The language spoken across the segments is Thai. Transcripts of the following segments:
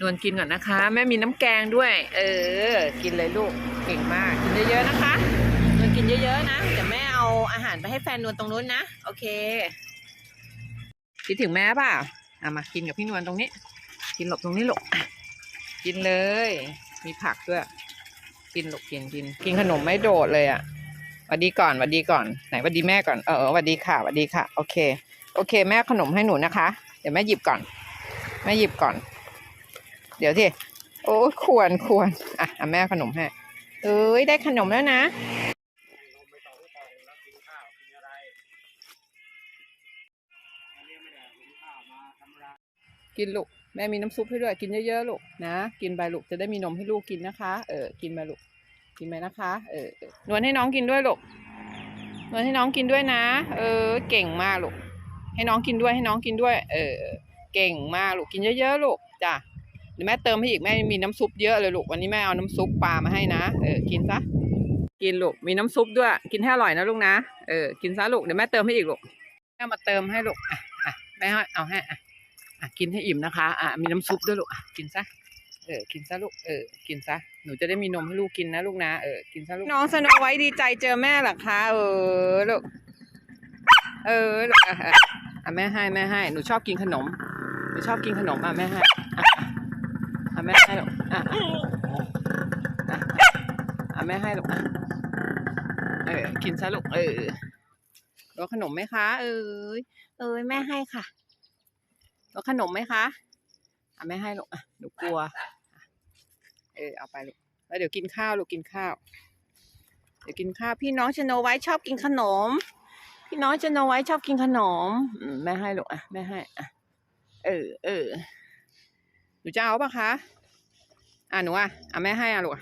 นวลกินก่อนนะคะ แม่มีน้ำแกงด้วย เออ กินเลยลูกเก่งมากกินเยอะๆนะคะนวลกินเยอะๆนะเดี๋ยวแม่เอาอาหารไปให้แฟนนวลตรงนู้นนะโอเคคิดถึงแม่เปล่าอะมากินกับพี่นวลตรงนี้ กินหลบตรงนี้หลบอะกินเลย มีผักด้วยกินหลบกินกิน กินขนมไม่โดดเลยอะหวัดดีก่อนหวัดดีก่อนไหนหวัดดีแม่ก่อนเออหวัดดีค่ะหวัดดีค่ะ โอเค โอเค แม่เอาขนมให้หนูนะคะ เดี๋ยวแม่หยิบก่อนแม่หยิบก่อน เดี๋ยวที่โอ้ควรควรอะอแม่ขนมให้เอ้ยได้ขนมแล้วนะกินลูกแม่มีน้ำซุปให้ด้วยกินเยอะๆลูกนะ กินไปลูกจะได้มีนมให้ลูกกินนะคะเออกินไปลูกกินไปนะคะเออเออนวลให้น้องกินด้วยลูกนวลให้น้องกินด้วยนะ เออ เก่งมากลูกให้น้องกินด้วยให้น้องกินด้วย เออ เก่งมากลูกกินเยอะๆลูกจ้ะ แม่เติมให้อีกแม่มีน้ำซุปเยอะเลยลูกวันนี้แม่เอาน้ำซุปปลามาให้นะเออกินซะกินลูกมีน้ำซุปด้วย กินให้อร่อยนะลูกนะเออกินซะลูกเดี๋ยวแม่เติมให้อีกลูกแม่มาเติมให้ลูกอะอะแม่ให้เอาให้อะอะกินให้อิ่มนะคะอะมีน้ำซุปด้วยลูกอะกินซะเออกินซะลูกเออกินซะหนูจะได้มีนมให้ลูกกินนะลูกนะเออกินซะลูกน้องสโนไว้ดีใจเจอแม่หรอคะเออลูกเออลูกอะแม่ให้แม่ให้หนูชอบกินขนมหนูชอบกินขนมอะแม่ให้ะอะอะแม่ให้ลูกอะอะอะแม่ให้ลูกอะเออกินซะลูกเออรอขนมไหมคะ เออเอ้ยแม่ให้ค่ะแล้วขนมไหมคะอะไม่ให้ลูกอะหนูกลัวเออเอาไปลูกแล้วเดี๋ยวกินข้าวลูกกินข้าว เดี๋ยวกินข้าวพี่น้องชโนไว้ชอบกินขนม พี่น้องชโนไว้ชอบกินขนมอืมแม่ให้ลูกอะแม่ให้อะเออเออ หนูจะเอาปะคะ อะหนูอะอะแม่ให้อะลูก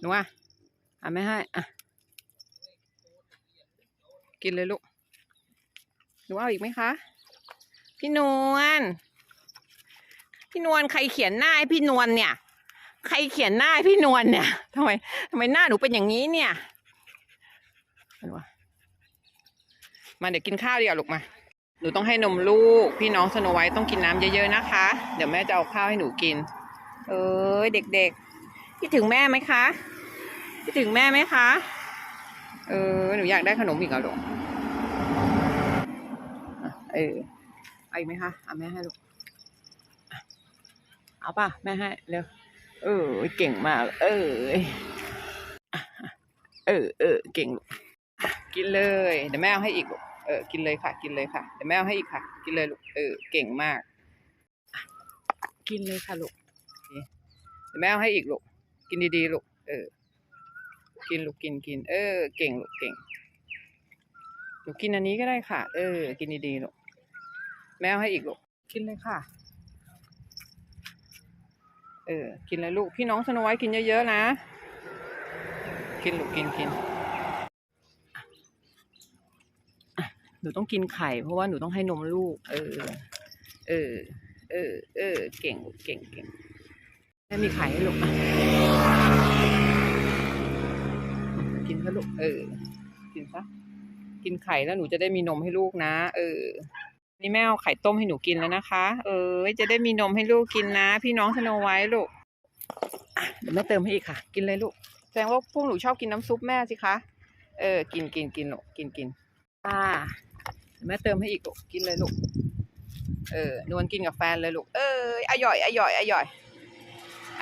หนูอะอะแม่ให้อะกินเลยลูก หนูเอาอีกไหมคะ พี่นวล พี่นวลใครเขียนหน้าให้พี่นวลเนี่ย ใครเขียนหน้าให้พี่นวลเนี่ยทำไมทำไมหน้าหนูเป็นอย่างนี้เนี่ยเอาวะมาเดี๋ยวกินข้าวดีกว่าลูกมา หนูต้องให้นมลูก พี่น้องสโนไวท์ต้องกินน้ำเยอะๆนะคะ เดี๋ยวแม่จะเอาข้าวให้หนูกิน เอ้ยเด็กๆคิดถึงแม่ไหมคะคิดถึงแม่ไหมคะ เออหนูอยากได้ขนมอีกเหรอลูกเออเอาอีกไหมคะเอาแม่ให้ลูกเอาป่ะแม่ให้เร็วเออเก่งมาก เออเออเออเก่งลูกกินเลย เดี๋ยวแม่เอาให้อีกลูก เออกินเลยค่ะ กินเลยค่ะเดี๋ยวแม่เอาให้อีกค่ะ กินเลยลูกเออเก่งมากอะกินเลยค่ะลูกโอเคเดี๋ยวแม่เอาให้อีกลูกกินดีๆลูกเออ กินลูกกินกิน เออ เก่งลูกเก่งลูกกินอันนี้ก็ได้ค่ะ เออ กินดีๆลูกแม่เอาให้อีกลูกกินเลยค่ะ เออ กินเลยลูกพี่น้องสโนไว้กินเยอะๆนะ กินลูกกินกินอะอะห นูต้องกินไข่ เพราะว่าหนูต้องให้นมลูก เออ เออ เออ เออ เก่ง เก่งเก่งแม่มีไข่ให้ลูกอะกินซะลูก เออ กินซะ กินไข่แล้วหนูจะได้มีนมให้ลูกนะ เออ นี่แม่เอาไข่ต้มให้หนูกินแล้วนะคะ เออ จะได้มีนมให้ลูกกินนะ พี่น้องสโนไว้ลูกเดี๋ยวแม่เติมให้อีกค่ะ กินเลยลูก แสดงว่าพวกหนูชอบกินน้ำซุปแม่สิคะ เออ กินกินกินลูก กินกินอ่า แม่เติมให้อีกลูกกินเลยลูก เออนวลกินกับแฟนเลยลูก เอออร่อยอร่อยอร่อย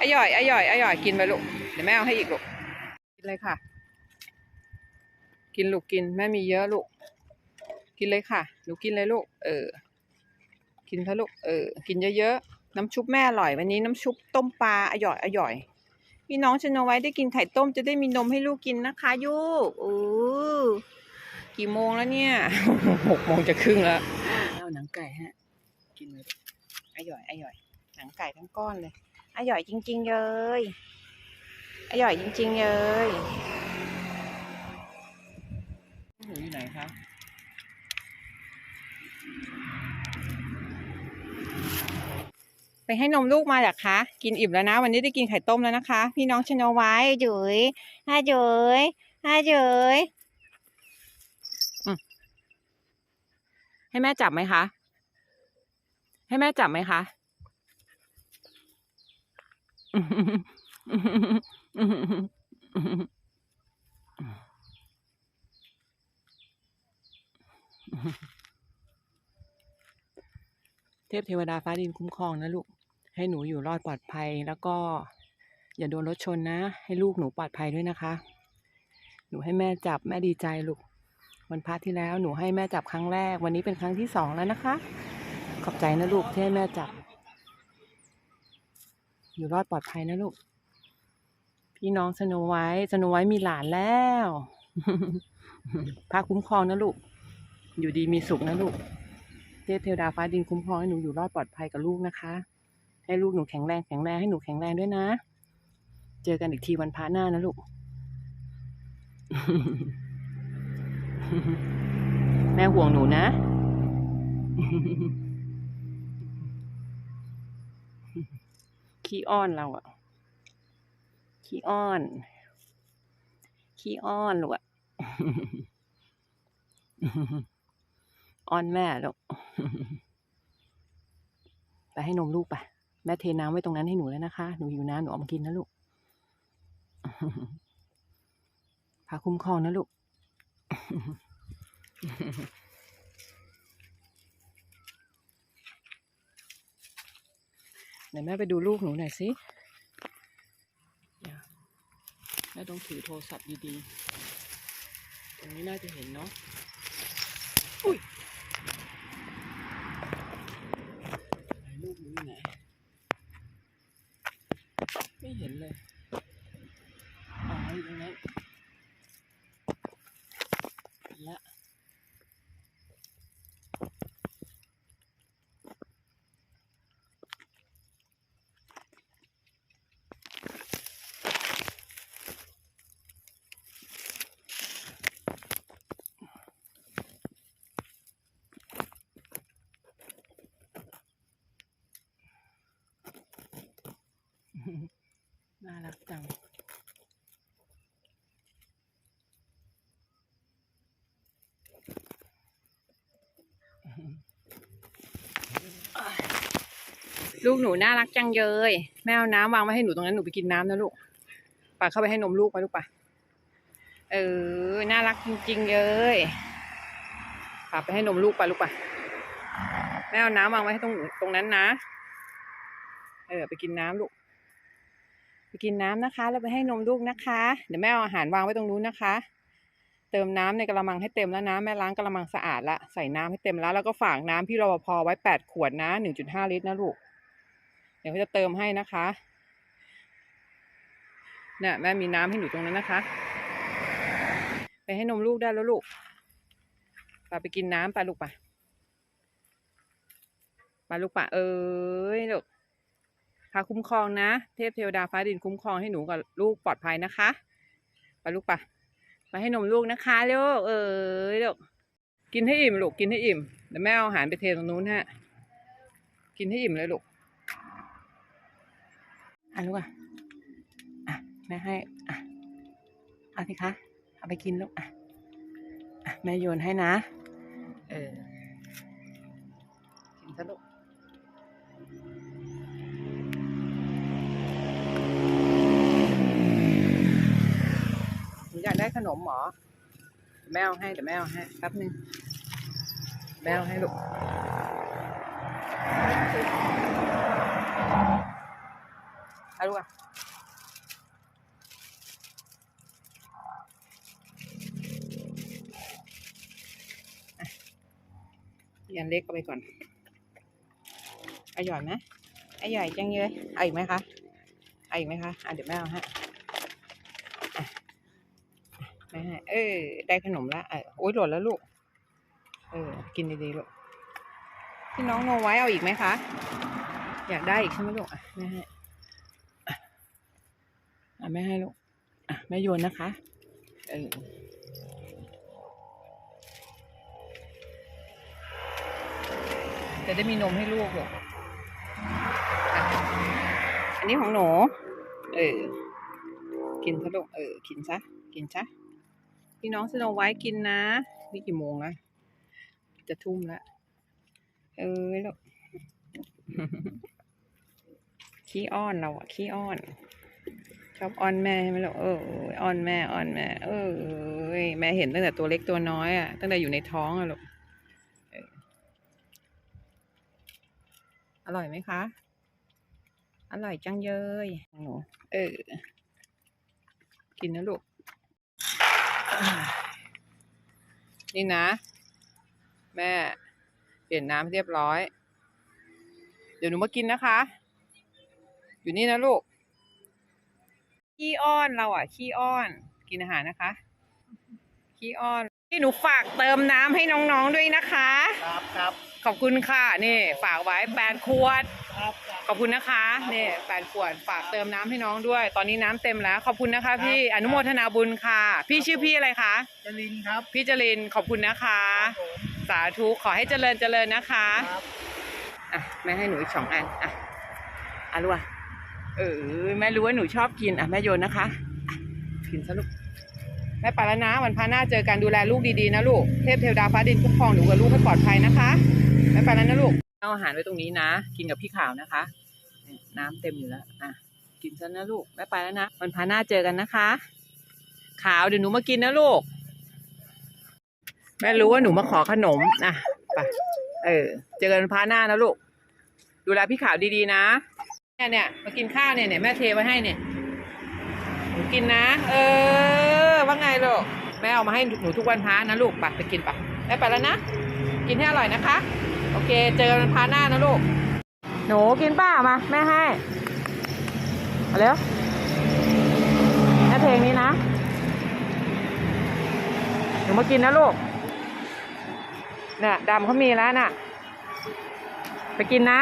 อร่อยอร่อยอร่อยกินไปลูก เดี๋ยวแม่เอาให้อีกลูก กินเลยค่ะ กินลูกกิน แม่มีเยอะลูก กินเลยค่ะหนูกกินเลยลูก เออ กินเถอะลูก เออ กินเยอะๆ น้ำชุบแม่อร่อยวันนี้น้ำชุบต้มปลาอร่อยอร่อยพี่น้องชนเอาไว้ได้กินไข่ต้มจะได้มีนมให้ลูกกินนะคะยูกโอ้ กี่โมงแล้วเนี่ยหกโมงจะครึ่งแล้ว เอาหนังไก่ฮะ กินเลยอร่อยอร่อยหนังไก่ทั้งก้อนเลยอร่อยจริง ๆ เลยอร่อยจริง ๆ เลยหนูอยู่ไหนคะไปให้นมลูกมาเหรอคะ กินอิ่มแล้วนะ วันนี้ได้กินไข่ต้มแล้วนะคะ พี่น้องชนเอาไว้จุ๋ยอาจุ๋ยอาจุ๋ยอืม ให้แม่จับไหมคะ ให้แม่จับไหมคะ เทพเทวดาฟ้าดินคุ้มครองนะลูก ให้หนูอยู่รอดปลอดภัยแล้วก็ อย่าโดนรถชนนะ ให้ลูกหนูปลอดภัยด้วยนะคะ หนูให้แม่จับแม่ดีใจลูก วันพระที่แล้วหนูให้แม่จับครั้งแรก วันนี้เป็นครั้งที่สองแล้วนะคะ ขอบใจนะลูกที่ให้แม่จับอยู่รอดปลอดภัยนะลูก พี่น้องสโนไว้สโนไว้มีหลานแล้วพระคุ้มครองนะลูก อยู่ดีมีสุขนะลูก เทพเทวดาฟ้าดินคุ้มครองให้หนูอยู่รอดปลอดภัยกับลูกนะคะ ให้ลูกหนูแข็งแรงแข็งแรงให้หนูแข็งแรงด้วยนะ เจอกันอีกทีวันพระหน้านะลูก แม่ห่วงหนูนะขี้อ้อนเราอะขี้อ้อน ขี้อ้อนลูกอะอ้อนแม่ลูกไปให้นมลูกไปแม่เทน้ำไว้ตรงนั้นให้หนูแล้วนะคะ หนูหิวน้ำหนูเอามากินนะลูกพาคุ้มครองนะลูก ไหนแม่ไปดูลูกหนูหน่อยสิเดี๋ยวแม่ต้องถือโทรศัพท์ดีๆ ตรงนี้น่าจะเห็นเนาะ อุ้ยไหนลูกหนูอยู่ไหน ไม่เห็นเลย อ๋ออยู่ตรงนั้นเห็นละน่ารักจัง ลูกหนูน่ารักจังเลย แม่เอาน้ำวางไว้ให้หนูตรงนั้นหนูไปกินน้ำนะลูกปาเข้าไปให้นมลูกไปลูกปะเออ น่ารักจริงๆเลยปาไปให้นมลูกไปลูกปะแม่เอาน้ำวางไว้ให้ตรงตรงนั้นนะ เออ ไปกินน้ำลูก ไปกินน้ำนะคะ แล้วไปให้นมลูกนะคะ เดี๋ยวแม่เอาอาหารวางไว้ตรงนู้นนะคะ เติมน้ำในกระมังให้เต็มแล้วนะ แม่ล้างกระมังสะอาดละ ใส่น้ำให้เต็มแล้ว แล้วก็ฝากน้ำพี่รปภไว้แปดขวดนะหนึ่งจุดห้าลิตรนะลูก ดี๋ยวเขาจะเติมให้นะคะเนี่ยแม่มีน้ำให้หนูตรงนั้นนะคะ ไปให้นมลูกได้แล้วลูกไปไปกินน้ำปลูกไปไปลูกปะเอ้ยลูกพาคุ้มครองนะ เทพเทวดาฟ้าดินคุ้มครองให้หนูกับลูกปลอดภัยนะคะไปลูกปะไปให้นมลูกนะคะลูกเอ้ยลูกกินให้อิ่มลูกกินให้อิ่มเดี๋ยวแม่เอาอาหารไปเทตรงนู้นฮะกินให้อิ่มเลยลูก อะลูกอะอะแม่ให้อะเอาสิคะเอาไปกินลูกอะอะแม่โยนให้นะ เออกินซะลูกอยากได้ขนมหรอแม่เอาให้เดี๋ยวแม่เอาให้แป๊บนึงแม่เอาให้ลูกาลูกอะยันเล็กเอาไปก่อนอร่อยไหมอร่อยจังเลยเอาอีกไหมคะเอาอีกไหมคะอะเดี๋ยวแม่เอาให้อะแม่ให้เออ ได้ขนมละเออโอ๊ยหล่นแล้วลูก เออ กินดีๆลูกพี่น้องโนไว้เอาอีกไหมคะ อยากได้อีกใช่ไหมลูกอะแม่ให้ อะแม่ให้ลูกอะแม่โยนนะคะ เออจะได้มีนมให้ลูกหรอกอะอันนี้ของหนู เออ กินซะลูก เออ กินซะ กินซะ พี่น้องสโนไว้กินนะ นี่กี่โมงแล้ว จะทุ่มแล้ว เออลูก ขี้อ้อนเราอะขี้อ้อน ชอบอ้อนแม่ใช่ไหมลูกเอออ้อนแม่อ้อนแม่ เออแม่เห็นตั้งแต่ตัวเล็กตัวน้อยอะตั้งแต่อยู่ในท้องอะลูกเอออร่อยไหมคะ อร่อยจังเยยหนูเออ กินนะลูกอ่านี่นะ แม่ เปลี่ยนน้ำเรียบร้อย เดี๋ยวหนูมากินนะคะ อยู่นี่นะลูก ขี้อ้อนเราอะขี้อ้อน กินอาหารนะคะ ขี้อ้อนนี่หนูฝากเติมน้ำให้น้องๆด้วยนะคะ ครับครับขอบคุณค่ะนี่ฝากไว้แปดขวด ครับขอบคุณนะคะนี่แปดขวดฝากเติมน้ำให้น้องด้วย ตอนนี้น้ำเต็มแล้ว ขอบคุณนะคะ พี่อนุโมทนาบุญค่ะ พี่ชื่อพี่อะไรคะ จรินครับพี่จรินขอบคุณนะคะ ครับผมสาธุขอให้เจริญเจริญนะคะครับ อะแม่ให้หนูอีกสองอันอะอะลูกอะ เออแม่รู้ว่าหนูชอบกินอะแม่โยนนะคะอะกินซะลูกแม่ไปแล้วนะวันพาหน้าเจอกันดูแลลูกดีๆนะลูกเทพเทวดาฟ้าดินคุ้มครองหนูกับลูกให้ปลอดภัยนะคะแม่ไปแล้วนะลูกเอาอาหารไว้ตรงนี้นะ กินกับพี่ขาวนะคะนี่น้ำเต็มอยู่แล้วอะกินซะนะลูกแม่ไปแล้วนะวันพาหน้าเจอกันนะคะ ขาวเดี๋ยวหนูมากินนะลูกแม่รู้ว่าหนูมาขอขนมอะไปเออ เจอกันวันพาหน้านะลูก ดูแลพี่ขาวดีๆนะ เนี่ยเนี่ยมากินข้าวเนี่ยเนี่ยแม่เทไว้ให้เนี่ยหนูกินนะ เออ ว่าไงลูกแม่เอามาให้หนูทุกวันพระนะลูกไปไปกินไปแม่ไปแล้วนะ กินให้อร่อยนะคะ โอเค เจอกันวันพาหน้านะลูก หนูกินป้ามาแม่ให้เอาเร็วแม่เพลงนี้นะหนูมากินนะลูกเนี่ยดำเขามีแล้วน่ะ ไปกินนะ